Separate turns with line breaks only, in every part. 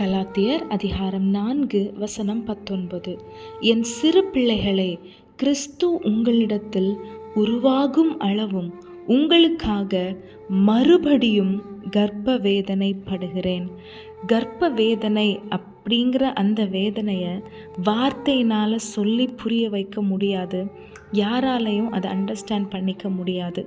கலாத்தியர் அதிகாரம் நான்கு வசனம் பத்தொன்பது. என் சிறு பிள்ளைகளே கிறிஸ்து உங்களிடத்தில் உருவாகும் அளவும் உங்களுக்காக மறுபடியும் கர்ப்ப வேதனை படுகிறேன் கர்ப்ப வேதனை அப்படிங்கிற அந்த வேதனையை வார்த்தையினால் சொல்லி புரிய வைக்க முடியாது. யாராலையும் அதை அண்டர்ஸ்டாண்ட் பண்ணிக்க முடியாது.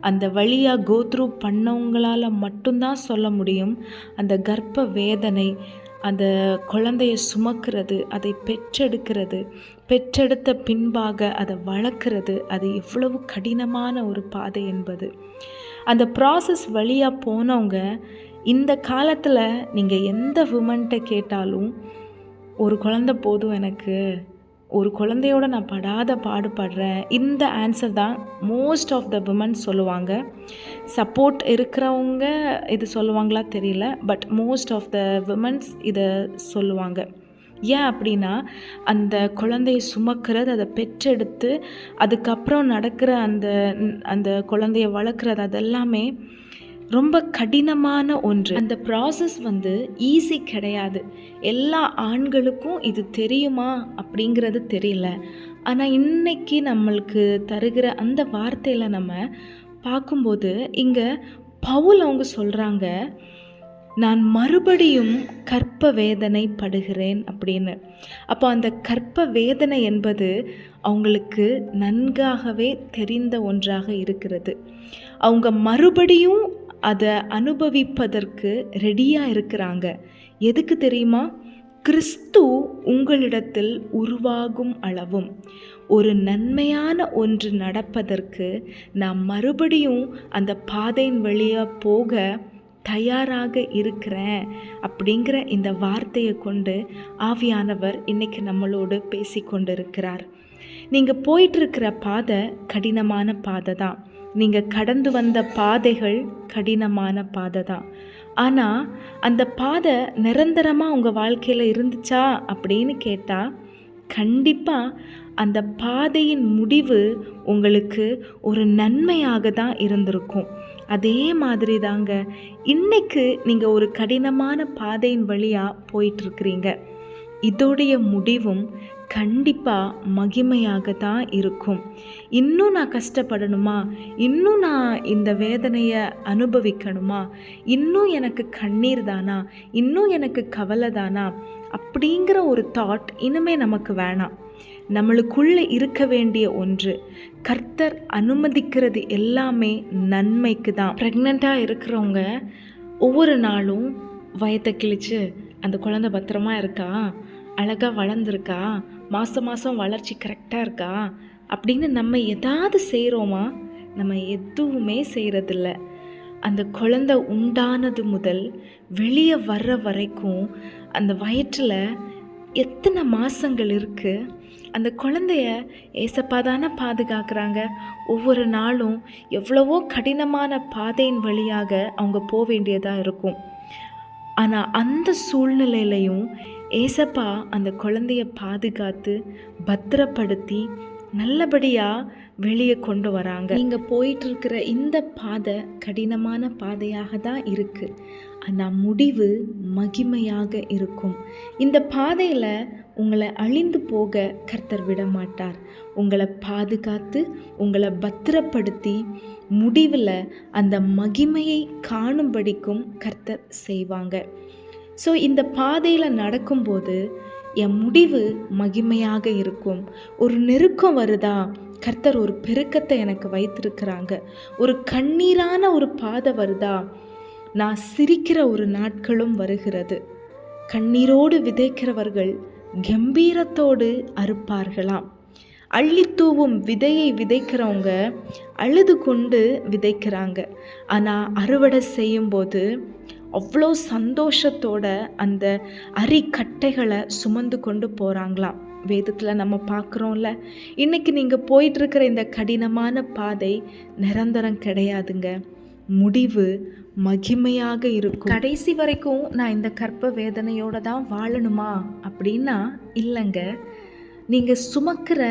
அந்த வழியாக கோத்ரூ பண்ணவங்களால் மட்டும்தான் சொல்ல முடியும். அந்த கர்ப்ப வேதனை அந்த குழந்தைய சுமக்கிறது அதை பெற்றெடுக்கிறது பெற்றெடுத்த பின்பாக அதை வளர்க்குறது அது எவ்வளவு கடினமான ஒரு பாதை என்பது. அந்த ப்ராசஸ் வழியாக போனவங்க இந்த காலத்தில் நீங்கள் எந்த விமன்கிட்ட கேட்டாலும் ஒரு குழந்த போதும் எனக்கு. ஒரு குழந்தையோட நான் படாத பாடுபடுறேன். இந்த ஆன்சர் தான் மோஸ்ட் ஆஃப் த விமன் சொல்லுவாங்க. சப்போர்ட் இருக்கிறவங்க இது சொல்லுவாங்களா தெரியல but most of the women's இதை சொல்லுவாங்க. ஏன் அப்படின்னா அந்த குழந்தைய சுமக்கிறது அதை பெற்றெடுத்து அதுக்கப்புறம் நடக்கிற அந்த அந்த குழந்தைய வளர்க்குறது அதெல்லாமே ரொம்ப கடினமான ஒன்று. அந்த ப்ராசஸ் வந்து ஈஸி கிடையாது. எல்லா ஆண்களுக்கும் இது தெரியுமா அப்படிங்கிறது தெரியல. ஆனால் இன்னைக்கு நம்மளுக்கு தருகிற அந்த வார்த்தையில் நம்ம பார்க்கும்போது இங்கே பவுல் அவங்க சொல்கிறாங்க நான் மறுபடியும் கற்ப வேதனை படுகிறேன் அப்படின்னு. அப்போ அந்த கற்ப வேதனை என்பது அவங்களுக்கு நன்காகவே தெரிந்த ஒன்றாக இருக்கிறது. அவங்க மறுபடியும் அதை அனுபவிப்பதற்கு ரெடியாக இருக்கிறாங்க. எதுக்கு தெரியுமா? கிறிஸ்து உங்களிடத்தில் உருவாகும் அளவும். ஒரு நன்மையான ஒன்று நடப்பதற்கு நான் மறுபடியும் அந்த பாதையின் வழியாக போக தயாராக இருக்கிறேன் அப்படிங்கிற இந்த வார்த்தையை கொண்டு ஆவியானவர் இன்னைக்கு நம்மளோடு பேசி கொண்டிருக்கிறார் நீங்கள் போயிட்டுருக்கிற பாதை கடினமான பாதை தான் நீங்கள் கடந்து வந்த பாதைகள் கடினமான பாதை தான் ஆனால் அந்த பாதை நிரந்தரமாக உங்கள் வாழ்க்கையில் இருந்துச்சா அப்படின்னு கேட்டால் கண்டிப்பாக அந்த பாதையின் முடிவு உங்களுக்கு ஒரு நன்மையாக தான் இருந்திருக்கும். அதே மாதிரி தாங்க இன்னைக்கு நீங்கள் ஒரு கடினமான பாதையின் வழியாக போயிட்டுருக்கிறீங்க இதோடைய முடிவும் கண்டிப்பாக மகிமையாக தான் இருக்கும். இன்னும் நான் கஷ்டப்படணுமா? இன்னும் நான் இந்த வேதனையை அனுபவிக்கணுமா? இன்னும் எனக்கு கண்ணீர் தானா? இன்னும் எனக்கு கவலை தானா? அப்படிங்கிற ஒரு தாட் இனிமே நமக்கு வேணாம். நம்மளுக்குள்ளே இருக்க வேண்டிய ஒன்று. கர்த்தர் அனுமதிக்கிறது எல்லாமே நன்மைக்கு தான். ப்ரெக்னெண்ட்டாக இருக்கிறவங்க ஒவ்வொரு நாளும் வயத்தை கிழிச்சு அந்த குழந்தை பத்திரமா இருக்கா? அழகாக வளர்ந்துருக்கா? மாதம் மாதம் வளர்ச்சி கரெக்டாக இருக்கா? அப்படின்னு நம்ம எதாவது செய்கிறோமா நம்ம எதுவுமே செய்கிறதில்ல அந்த குழந்தை உண்டானது முதல் வெளியே வர்ற வரைக்கும் அந்த வயிற்றில் எத்தனை மாதங்கள் இருக்குது அந்த குழந்தைய ஏசப்பா தானே பாதுகாக்கிறாங்க. ஒவ்வொரு நாளும் எவ்வளவோ கடினமான பாதையின் வழியாக அவங்க போக வேண்டியதாக இருக்கும். ஆனால் அந்த சூழ்நிலையிலையும் ஏசப்பா அந்த குழந்தைய பாதுகாத்து பத்திரப்படுத்தி நல்லபடியாக வெளியே கொண்டு வராங்க. நீங்கள் போயிட்டுருக்கிற இந்த பாதை கடினமான பாதையாக தான் இருக்குது ஆனால் முடிவு மகிமையாக இருக்கும். இந்த பாதையில் உங்களை அழிந்து போக கர்த்தர் விட மாட்டார் உங்களை பாதுகாத்து உங்களை பத்திரப்படுத்தி முடிவில் அந்த மகிமையை காணும்படிக்கும் கர்த்தர் செய்வாங்க. ஸோ இந்த பாதையில் நடக்கும்போது என் முடிவு மகிமையாக இருக்கும். ஒரு நெருக்கம் வருதா? கர்த்தர் ஒரு பெருக்கத்தை எனக்கு வைத்திருக்கிறாங்க. ஒரு கண்ணீரான ஒரு பாதை வருதா? நான் சிரிக்கிற ஒரு நாட்களும் வருகிறது. கண்ணீரோடு விதைக்கிறவர்கள் கம்பீரத்தோடு அறுப்பார்களாம். அள்ளித்தூவும் விதையை விதைக்கிறவங்க அழுது கொண்டு விதைக்கிறாங்க. ஆனால் அறுவடை செய்யும்போது அவ்வளோ சந்தோஷத்தோட அந்த அரிக்கட்டைகளை சுமந்து கொண்டு போகிறாங்களாம் வேதத்தில் நம்ம பார்க்குறோம்ல. இன்றைக்கி நீங்கள் போயிட்டுருக்கிற இந்த கடினமான பாதை நிரந்தரம் கிடையாதுங்க. முடிவு மகிமையாக இருக்கும். கடைசி வரைக்கும் நான் இந்த கற்ப வேதனையோடு தான் வாழணுமா? அப்படின்னா இல்லைங்க. நீங்கள் சுமக்கிற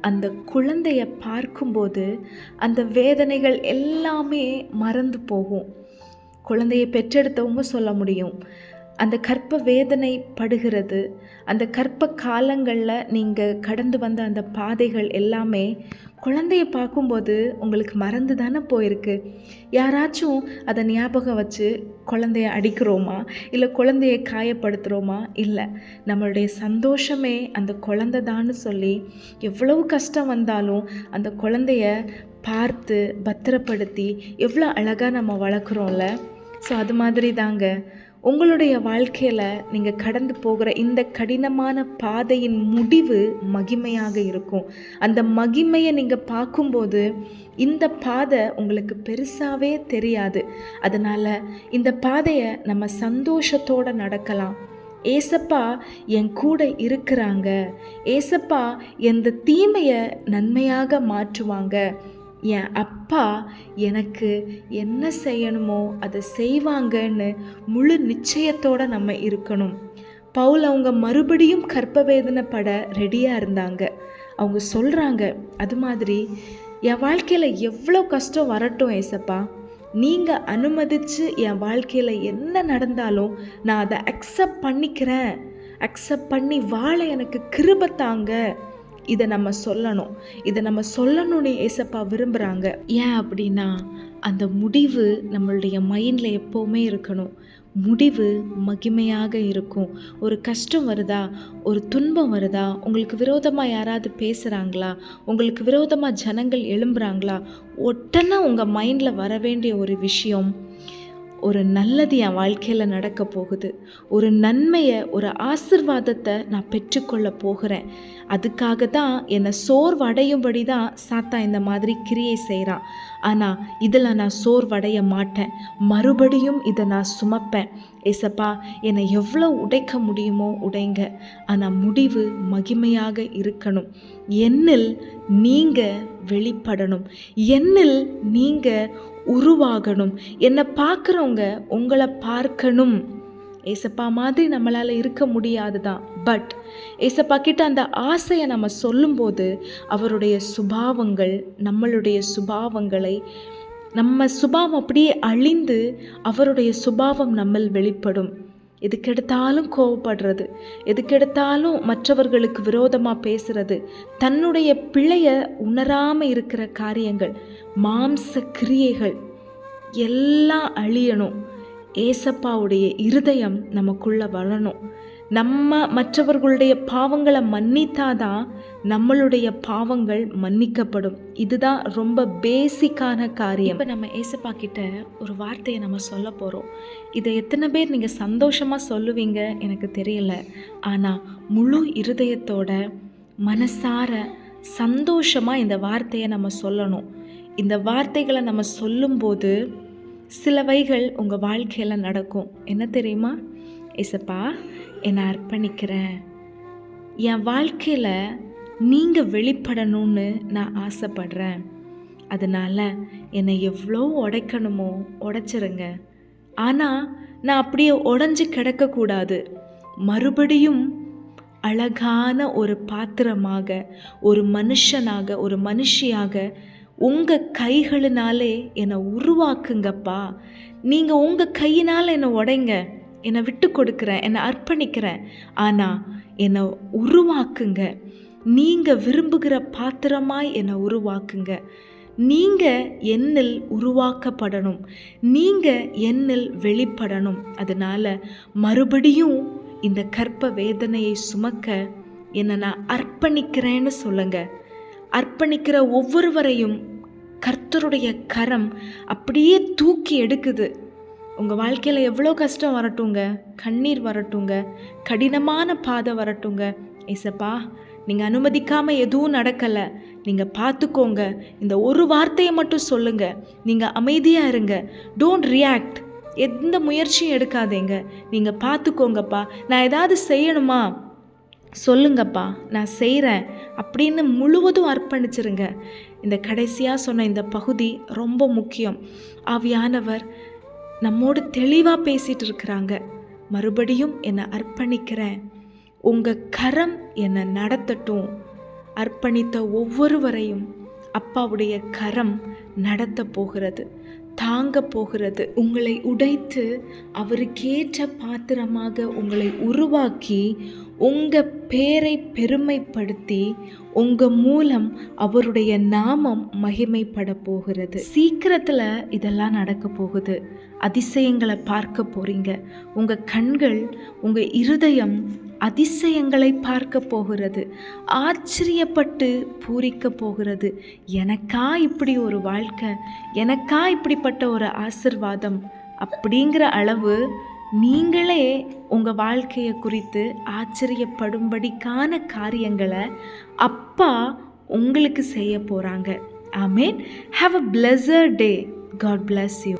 அந்த குழந்தைய பார்க்கும்போது அந்த வேதனைகள் எல்லாமே மறந்து போகும். குழந்தையை பெற்றெடுத்தவங்க சொல்ல முடியும். அந்த கற்ப வேதனை படுகிறது அந்த கற்ப காலங்களில் நீங்கள் கடந்து வந்த அந்த பாதைகள் எல்லாமே குழந்தைய பார்க்கும்போது உங்களுக்கு மறந்து தானே போயிருக்கு. யாராச்சும் அதை ஞாபகம் வச்சு குழந்தைய அடிக்கிறோமா? இல்லை குழந்தைய காயப்படுத்துகிறோமா இல்லை. நம்மளுடைய சந்தோஷமே அந்த குழந்தை தான் சொல்லி எவ்வளவு கஷ்டம் வந்தாலும் அந்த குழந்தைய பார்த்து பத்திரப்படுத்தி எவ்வளோ அழகாக நம்ம வளர்க்குறோம்ல. ஸோ அது மாதிரி தாங்க உங்களுடைய வாழ்க்கையில் நீங்கள் கடந்து போகிற இந்த கடினமான பாதையின் முடிவு மகிமையாக இருக்கும். அந்த மகிமையை நீங்கள் பார்க்கும்போது இந்த பாதை உங்களுக்கு பெருசாகவே தெரியாது. அதனால் இந்த பாதையை நம்ம சந்தோஷத்தோடு நடக்கலாம். ஏசப்பா என் கூட இருக்கிறாங்க. ஏசப்பா எந்த தீமையை நன்மையாக மாற்றுவாங்க. என் அப்பா எனக்கு என்ன செய்யணுமோ அதை செய்வாங்கன்னு முழு நிச்சயத்தோடு நம்ம இருக்கணும். பவுல் அவங்க மறுபடியும் கற்ப வேதனைப்பட ரெடியாக இருந்தாங்க. அவங்க சொல்கிறாங்க அது மாதிரி என் வாழ்க்கையில் எவ்வளோ கஷ்டம் வரட்டும் ஏசப்பா. நீங்கள் அனுமதித்து என் வாழ்க்கையில் என்ன நடந்தாலும் நான் அதை அக்செப்ட் பண்ணிக்கிறேன். அக்செப்ட் பண்ணி வாழ எனக்கு கிருப தாங்க. இதை நம்ம சொல்லணும். இதை நம்ம சொல்லணும்னு ஏசப்பா விரும்புகிறாங்க ஏன் அப்படின்னா அந்த முடிவு நம்மளுடைய மைண்டில் எப்போவுமே இருக்கணும். முடிவு மகிமையாக இருக்கும். ஒரு கஷ்டம் வருதா? ஒரு துன்பம் வருதா? உங்களுக்கு விரோதமாக யாராவது பேசுகிறாங்களா உங்களுக்கு விரோதமாக ஜனங்கள் எழும்புறாங்களா? ஒட்டனா உங்கள் மைண்டில் வர வேண்டிய ஒரு விஷயம் ஒரு நல்லது என் வாழ்க்கையில் நடக்க போகுது. ஒரு நன்மையை ஒரு ஆசிர்வாதத்தை நான் பெற்றுக்கொள்ள போகிறேன். அதுக்காக தான் என்னை சோர்வடையும்படி தான் சாத்தா இந்த மாதிரி கிரியை செய்கிறான் ஆனால் இதில் நான் சோர்வடைய மாட்டேன். மறுபடியும் இதை நான் சுமப்பேன். ஏசப்பா என்னை எவ்வளோ உடைக்க முடியுமோ உடைங்க. ஆனால் முடிவு மகிமையாக இருக்கணும். என்னில் நீங்கள் வெளிப்படணும். என்னில் நீங்கள் உருவாகணும். என்னை பார்க்குறவங்க உங்களை பார்க்கணும். ஏசப்பா மாதிரி நம்மளால் இருக்க முடியாது தான் பட் ஏசப்பா கிட்ட அந்த ஆசையை நம்ம சொல்லும்போது அவருடைய சுபாவங்கள் நம்மளுடைய சுபாவங்களை நம்ம சுபாவம் அப்படியே அழிந்து அவருடைய சுபாவம் நம்மள் வெளிப்படும். எதுக்கெடுத்தாலும் கோவப்படுறது. எதுக்கெடுத்தாலும் மற்றவர்களுக்கு விரோதமாக பேசுறது. தன்னுடைய பிழைய உணராமல் இருக்கிற காரியங்கள் மாம்ச கிரியைகள் எல்லாம் அழியணும். ஏசப்பாவுடைய இருதயம் நமக்குள்ளே வரணும் நம்ம மற்றவர்களுடைய பாவங்களை மன்னித்தாதான் நம்மளுடைய பாவங்கள் மன்னிக்கப்படும். இதுதான் ரொம்ப பேசிக்கான காரியம். இப்போ நம்ம ஏசப்பா கிட்ட ஒரு வார்த்தையை நம்ம சொல்ல போகிறோம் இதை எத்தனை பேர் நீங்கள் சந்தோஷமாக சொல்லுவீங்க எனக்கு தெரியல. ஆனால் முழு இருதயத்தோட மனசார சந்தோஷமாக இந்த வார்த்தையை நம்ம சொல்லணும். இந்த வார்த்தைகளை நம்ம சொல்லும்போது சிலவைகள் உங்கள் வாழ்க்கையில் நடக்கும். என்ன தெரியுமா? ஏசப்பா என்னை அர்ப்பணிக்கிறேன். என் வாழ்க்கையில் நீங்கள் வெளிப்படணும்னு நான் ஆசைப்படுறேன். அதனால் என்னை எவ்வளோ உடைக்கணுமோ உடைச்சிருங்க. ஆனால் நான் அப்படியே உடஞ்சி கிடக்கக்கூடாது. மறுபடியும் அழகான ஒரு பாத்திரமாக ஒரு மனுஷனாக ஒரு மனுஷியாக உங்கள் கைகளினாலே என்னை உருவாக்குங்கப்பா. நீங்கள் உங்கள் கையினால் என்னை உடைங்க. என்னை விட்டு கொடுக்குறேன். என்னை அர்ப்பணிக்கிறேன். ஆனால் என்னை உருவாக்குங்க. நீங்கள் விரும்புகிற பாத்திரமாய் என்னை உருவாக்குங்க. நீங்கள் என்னில் உருவாக்கப்படணும். நீங்கள் என்னில் வெளிப்படணும். அதனால் மறுபடியும் இந்த கற்ப வேதனையை சுமக்க என்னை நான் அர்ப்பணிக்கிறேன்னு சொல்லுங்க. அர்ப்பணிக்கிற ஒவ்வொருவரையும் கர்த்தருடைய கரம் அப்படியே தூக்கி எடுக்குது. உங்கள் வாழ்க்கையில் எவ்வளோ கஷ்டம் வரட்டுங்க. கண்ணீர் வரட்டுங்க. கடினமான பாதை வரட்டுங்க. ஏசப்பா நீங்கள் அனுமதிக்காமல் எதுவும் நடக்கலை. நீங்கள் பார்த்துக்கோங்க இந்த ஒரு வார்த்தையை மட்டும் சொல்லுங்கள் நீங்கள் அமைதியாக இருங்க. டோன்ட் ரியாக்ட் எந்த முயற்சியும் எடுக்காதீங்க. நீங்கள் பார்த்துக்கோங்கப்பா நான் ஏதாவது செய்யணுமா? சொல்லுங்கப்பா. நான் செய்கிறேன் அப்படின்னு முழுவதும் அர்ப்பணிச்சிருங்க. இந்த கடைசியாக சொன்ன இந்த பகுதி ரொம்ப முக்கியம். ஆவியானவர் நம்மோடு தெளிவாக பேசிகிட்டு இருக்கிறாங்க. மறுபடியும் என்னை அர்ப்பணிக்கிறேன். உங்கள் கரம் என்னை நடத்தட்டும். அர்ப்பணித்த ஒவ்வொருவரையும் அப்பாவுடைய கரம் நடத்த போகிறது தாங்க போகிறது. உங்களை உடைத்து அவருக்கேற்ற பாத்திரமாக உங்களை உருவாக்கி உங்கள் பேரை பெருமைப்படுத்தி உங்கள் மூலம் அவருடைய நாமம் மகிமைப்பட போகிறது. சீக்கிரத்தில் இதெல்லாம் நடக்க போகுது. அதிசயங்களை பார்க்க போகிறீங்க உங்கள் கண்கள் உங்கள் இருதயம் அதிசயங்களை பார்க்க போகிறது ஆச்சரியப்பட்டு பூரிக்க போகிறது. எனக்கா இப்படி ஒரு வாழ்க்கை எனக்கா இப்படிப்பட்ட ஒரு ஆசிர்வாதம் அப்படிங்கிற அளவு நீங்களே உங்கள் வாழ்க்கையை குறித்து ஆச்சரியப்படும்படிக்கான காரியங்களை அப்பா உங்களுக்கு செய்ய போகிறாங்க I mean have a pleasure day God bless you